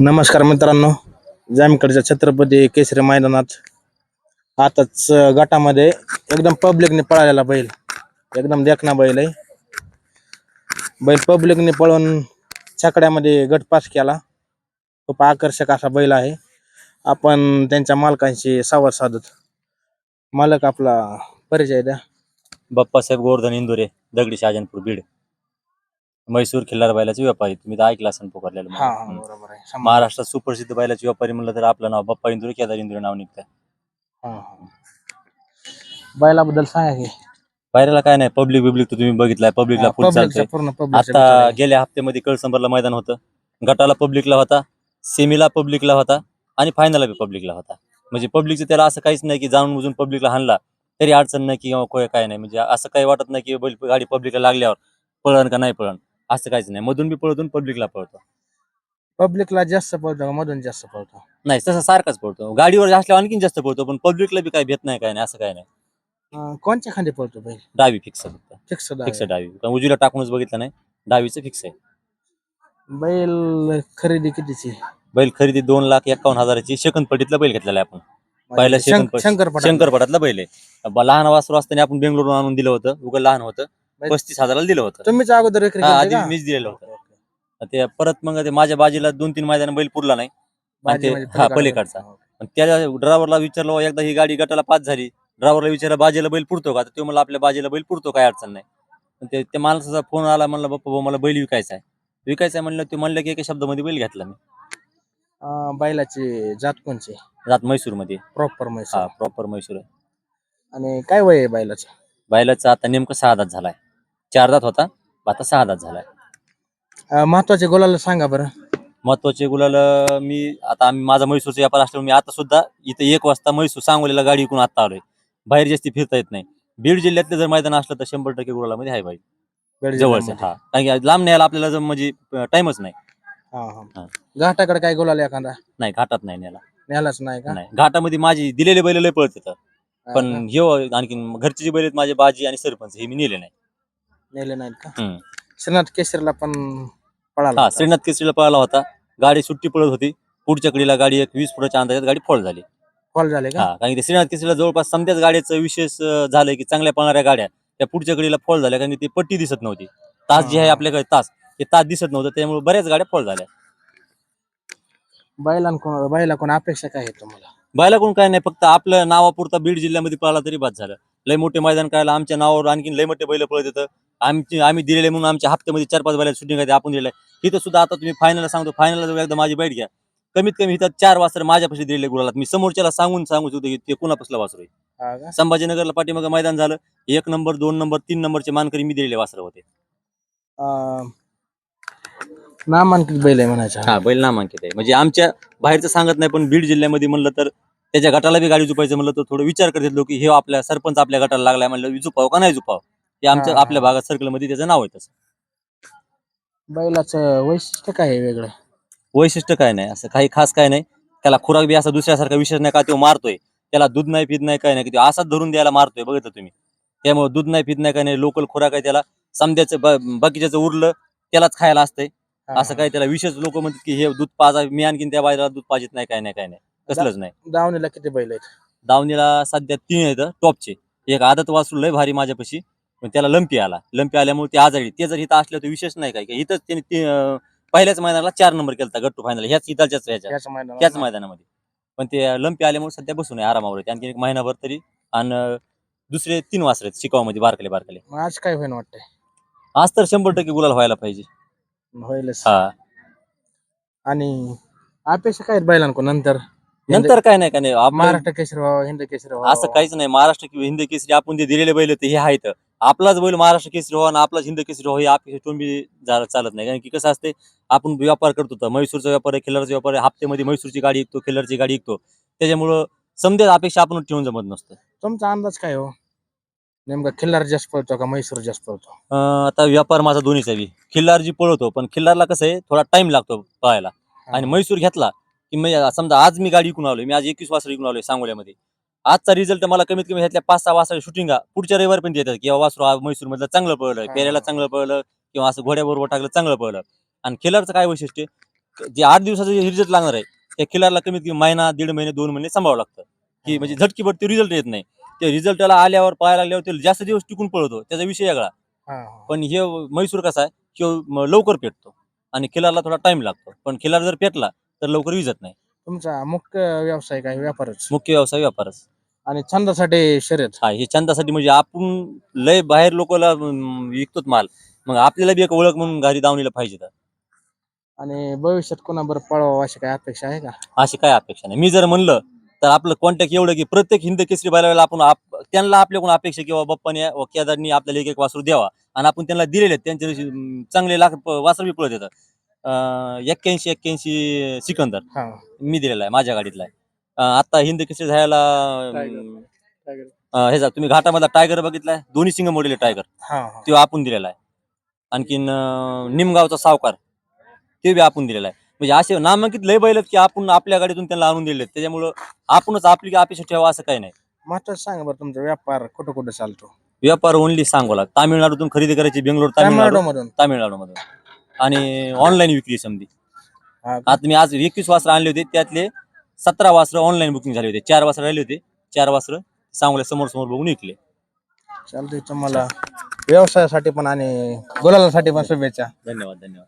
नमस्कार मित्रांनो. जामकडच्या छत्रपती केसरी मैदानात आताच गटामध्ये एकदम पब्लिकने पळालेला बैल. एकदम देखना बैल आहे. बैल पब्लिकने पळून छकड्यामध्ये गट पास केला. खूप आकर्षक असा बैल आहे. आपण त्यांच्या मालकांशी संवाद साधत. मालक आपला परिचय द्या. बाप्पासाहेब गोवर्धन इंदुरे दगडी शाजनपूर बीड. म्हैसूर खिल्लार बैलाचे व्यापारी. तुम्ही तर ऐकला असेल पुकारलेलं हा मला. हा हम्म. बरोबर आहे. महाराष्ट्रात सुप्रसिद्ध बैलाचे व्यापारी म्हणलं तर आपलं नाव बाप्पा इंदुरे केदार इंदुरे नाव निघतं हा, हा. बैलाबद्दल सांगा की. बाहेरला काय नाही पब्लिक बिब्लिक तर तुम्ही बघितलाय पब्लिकला फुल पब्लिकचा चालतंय. पूर्ण आता गेल्या हप्त्यामध्ये कळसंबरला मैदान होतं. गटाला पब्लिकला होता सेमीला पब्लिकला होता आणि फायनलला बी पब्लिकला होता. म्हणजे पब्लिकचं त्याला असं काहीच नाही की जाणून बुजून पब्लिकला हाणला तरी अडचण नाही किंवा कोय काय नाही. म्हणजे असं काही वाटत नाही की बैल गाडी पब्लिकला लागल्यावर पळण का नाही पळण असं काहीच नाही. मधून बी पळतून पब्लिकला पळतो. पब्लिकला जास्त पळतो का? मधून जास्त पळतो? नाही तसं सारखाच पळतो. गाडीवर असल्यावर आणखीन जास्त पळतो पण पब्लिकला बी काही भेट नाही काय नाही असं काय नाही. अं, कोणच्या खांदी पळतो बैल? डावी फिक्स फक्त. फिक्स फिक्स डावी. कारण उजवीला टाकूनच बघितलं नाही. डावीचं फिक्स आहे. बैल खरेदी कितीची? बैल खरेदी दोन लाख एकावन्न हजाराची. सेकंद पटीतला बैल घेतलेला आहे आपण. पहिला म्हणजे शंकर- शंकरपट शंकरपटातला बैल आहे. ब- लहान वासरू असताना आपण बेंगलोरून आणून दिलं होतं. उगा लहान होतं. पस्तीस हजाराला दिलं होतं. तुम्हीच अगोदर विक्री हा, आधी का? मीच दिलेलं होतं. ते परत मग ते माझ्या बाजीला दोन तीन मैदान बैल पुरला नाही. आणि ते- बाजी म्हणजे हा, पलीकडचा. आणि त्या ड्रायव्हरला विचारलं "बुवा, एकदा ही गाडी गटाला पास झाली. ड्रायव्हरला विचारलं बाजीला बैल पुरतो का? तर तो मला आपल्या बाजीला बैल पुरतो काय अडचण नाही. पण ते त्या माणसाचा फोन आला म्हणलं बाप्पा भाऊ, मला बैल विकायचा आहे. विकायचा आहे म्हणलं ते म्हणलं की एका शब्दामध्ये बैल घेतला मी. अं, बैलाची जात कोणची? जात म्हैसूरमध्ये प्रॉपर हा म्हैसूर प्रॉपर म्हैसूर आहे. आणि काय वय आहे बैलाचं? बैलाचा आता नेमकं सहा दात झालाय. चार दात होता आता सहा दात झालाय. अं, महत्त्वाचे गोलाला सांगा बरं. महत्त्वाचे गुलाल मी आता आम्ही माझा म्हैसूरचा व्यापार असल्यामुळे मी आता सुद्धा इथे एक वाजता म्हैसूर सांगोलीला गाडी विकून आता आलोय. बाहेर जास्ती फिरता येत नाही. बीड जिल्ह्यातलं जर मैदान असलं तर शंभर टक्के गुलालामध्ये आहे बाई जवळचं. हा. कारण की लांब न्यायला आपल्याला जर म्हणजे टाइमच नाही. हा. घाटाकडे काय गोलाला एखादा? नाही घाटात नाही न्यायला. न्यालाच नाही का? नाही. घाटामध्ये माझी दिलेले बैल लय पळत येतं पण? हे. आणखीन घरचे जे बैल आहेत माझे बाजी आणि सरपंच हे मी नेले नाही. नेले नाहीत का? हम्म. श्रीनाथ केसरीला पण पळाला हा होता. श्रीनाथ केसरीला पळाला होता. गाडी सुट्टी पळत होती. पुढच्या कडीला गाडी एक वीस फुटाच्या अंदाजात गाडी फॉल झाली. फॉल झाले का? हा कारण की ते श्रीनाथ केसरीला जवळपास समत्याच गाड्याचं विशेष अं, झालंय की चांगल्या पळणाऱ्या गाड्या त्या पुढच्या कडीला फॉल झाल्या कारण की ती पट्टी दिसत नव्हती. तास जे आहे हा. आपल्याकडे तास. ते तास दिसत नव्हतं त्यामुळे बऱ्याच गाड्या फॉल झाल्या. बैलां कोण बैला कोण अपेक्षा काय आहे तुम्हाला? बायला कोण काय नाही फक्त आपलं नावापुरता बीड जिल्ह्यामध्ये पळाला तरी बाद झालं. लय मोठे मैदान करायला आमच्या नावावर आणखीन लय मोठे बैल पळत येतं. आमची आम्ही दिलेले म्हणून आमच्या हप्त्यामध्ये चार पाच बैला शूटिंग आहे आपण दिलेलं आहे. इथं सुद्धा आता तुम्ही फायनलला सांगतो फायनलला एकदा माझी बैठ घ्या. कमीत कमी इथं चार वासर माझ्यापाशी दिलेले गुलाला मी समोरच्याला सांगून सांगू शकतो की ते कुणापासलं वासर आहे? संभाजीनगरला पाठीमाग मैदान झालं. एक नंबर दोन नंबर तीन नंबरचे मानकरी मी दिलेले वासर होते. नामांकित बैल आहे म्हणायचं. हा बैल नामांकित आहे. म्हणजे आमच्या बाहेरचं सांगत नाही पण बीड जिल्ह्यामध्ये म्हणलं तर त्याच्या गटाला बी गाडी झुपायचं म्हणलं तर थोडं विचार करतात लोक हे आपल्या सरपंच आपल्या गटाला लागलाय म्हणलं झुपाव का नाही झुपाव ते आमच्या हा. आपल्या भागात सर्कलमध्ये त्याचं नाव आहे तसं. बैलाचं वैशिष्ट्य काय आहे वेगळं? वैशिष्ट्य काय नाही असं काही खास काय नाही. त्याला खुराक बी असा दुसऱ्यासारखा विशेष नाही का तो मारतोय. त्याला दूध नाही पित नाही काय नाही. की तो असाच धरून द्यायला मारतोय बघितलं तुम्ही. त्यामुळे दूध नाही पित नाही काय नाही. लोकल खुराक आहे त्याला. समद्याचं ब- बाकीच्याचं उरलं त्यालाच खायला असतंय. हा, असं काय त्याला विशेष लोक म्हणतात की हे दूध पाजा मी आणखीन त्या बायला दूध पाजित नाही काय नाही काय नाही. कसलंच नाही. दावणीला किती बैल आहेत? दावणीला सध्या तीन आहेत टॉपचे. एक आदत वासरू लय भारी माझ्यापाशी. पण त्याला लंपी आला. लंपी आल्यामुळे ते आजारी. ते जर इथं असलं तर विशेष नाही काय. की इथंच त्याने ती- अं, पहिल्याच मैदानाला चार नंबर केला गट्टू फायनल ह्याच इथलच्याच ह्याच्या. याच मैदानात त्याच? मैदानामध्ये. पण ते लंपी आल्यामुळे सध्या बसून आहे आरामावर. आहे. आणखी एक महिनाभर तरी आणि दुसरे तीन वासर आहेत शिकावमध्ये बारकले बारकले. मग आज काय होईन वाटतंय? आज तर शंभर टक्के गुलाल व्हायला पाहिजे. होईलच. हा. आणि अपेक्षा काय आहेत बैलांकडून नंतर? नंतर काय नाही काय नाही. महाराष्ट्र केसरी हिंद केसरी असं काहीच नाही. महाराष्ट्र किंवा हिंद केसरी आपण जे दिलेले बैल ते हे आहेत. आपलाच बैल महाराष्ट्र केसरी व्हावा आणि आपलाच हिंद केसरी व्हावा हे अपेक्षा टोंबी चालत नाही. कारण की कसं असते आपण व्यापार करतो तर म्हैसूरचा व्यापार आहे खिल्लारचा व्यापार आहे. हप्त्यामध्ये म्हैसूरची गाडी विकतो खिल्लारची गाडी विकतो. त्याच्यामुळं समजा अपेक्षा आपण ठेवून जमत नसतं. तुमचा अंदाज काय हो? नेमका खिल्लार जास्त पळतो का म्हैसूर जास्त पळतो? अं, आता व्यापार माझा दोन्हीचा बी खिल्लार जी पळवतो पण खिल्लारला कसं आहे थोडा टाइम लागतो पळायला. आणि म्हैसूर घेतला की मी समजा आज मी गाडी विकून आलोय मी आज एकवीस वाजता विकून आलोय सांगोल्यामध्ये. आजचा रिझल्ट मला कमीत कमी ह्यातल्या पाच सहा वाजता शूटिंगा पुढच्या रविवार पण येतात किंवा वासरू हा म्हैसूर मधलं चांगलं पळलं. पेऱ्याला चांगलं पळलं किंवा असं घोड्याबरोबर टाकलं चांगलं पळलं. आणि खिल्लारचं काय वैशिष्ट्य? जे आठ दिवसाचा जे रिझल्ट लागणार आहे त्या खिलारला कमीत कमी महिना दीड महिने दोन महिने सांभाळावं लागतं. की म्हणजे झटकीपट ते रिझल्ट येत नाही. ते रिझल्ट त्याला आल्यावर पाहायला लागल्यावर ते जास्त दिवस टिकून पळतो. त्याचा विषय वेगळा. पण हे म्हैसूर कसा आहे किंवा लवकर पेटतो. आणि खिलारला थोडा टाइम लागतो. पण खिलार जर पेटला तर लवकर विजत नाही. तुमचा मुख्य व्यवसाय काय? व्यापारच. मुख्य व्यवसाय व्यापारच. आणि छंदासाठी शर्यत. हा हे छंदासाठी म्हणजे आपण लय बाहेर लोकांना विकतोच माल. मग आपल्याला बी एक ओळख म्हणून घरी दावणीला पाहिजे तर. आणि भविष्यात कोणाबरोबर पळवावं अशी काय अपेक्षा आहे का? अशी काय अपेक्षा नाही. मी जर म्हणलं तर आपलं कॉन्टॅक्ट एवढं की प्रत्येक हिंद केसरी बैलाला आपण आप- त्यांना आपल्याकडून अपेक्षा किंवा बाप्पाने व केदारनी आपल्याला एक एक वासरू द्यावा. आणि आपण त्यांना दिलेले आहेत. त्यांचे अं, चांगले लाख प- वासरू बी पळत येतात. एक्क्याऐंशी एक्क्याऐंशी सिकंदर हा. मी दिलेला आहे माझ्या गाडीतला आहे. आता हिंद केसरी झायला ह्याचा तुम्ही घाटामधला टायगर बघितलाय? दोन्ही सिंग मोडेल टायगर. हा हा. तो आपण दिलेला आहे. आणखीन निमगावचा सावकार ते बी आपण दिलेला आहे. म्हणजे असे नामांकित लय बैल की आपण आपल्या गाडीतून त्यांना आणून दिले त्याच्यामुळं आपणच आपली अपेक्षा ठेवा असं काही नाही. महत्वाचं सांगा बरं तुमचा व्यापार कुठं कुठं चालतो? व्यापार ओनली सांगोला तामिळनाडूतून खरेदी करायची बेंगलोर तामिळनाडू. तामिळनाडू मधून आणि ऑनलाईन विक्री समधी. हा. आता मी आज एकवीस वासरं आणले होते त्यातले सतरा वासरं ऑनलाईन बुकिंग झाले होते. चार वासरं राहिले होते. चार वासरं सांगोला समोर समोर बघून विकले. चालतंय तुम्हाला व्यवसायासाठी पण आणि गुलालासाठी पण शुभेच्छा. धन्यवाद धन्यवाद.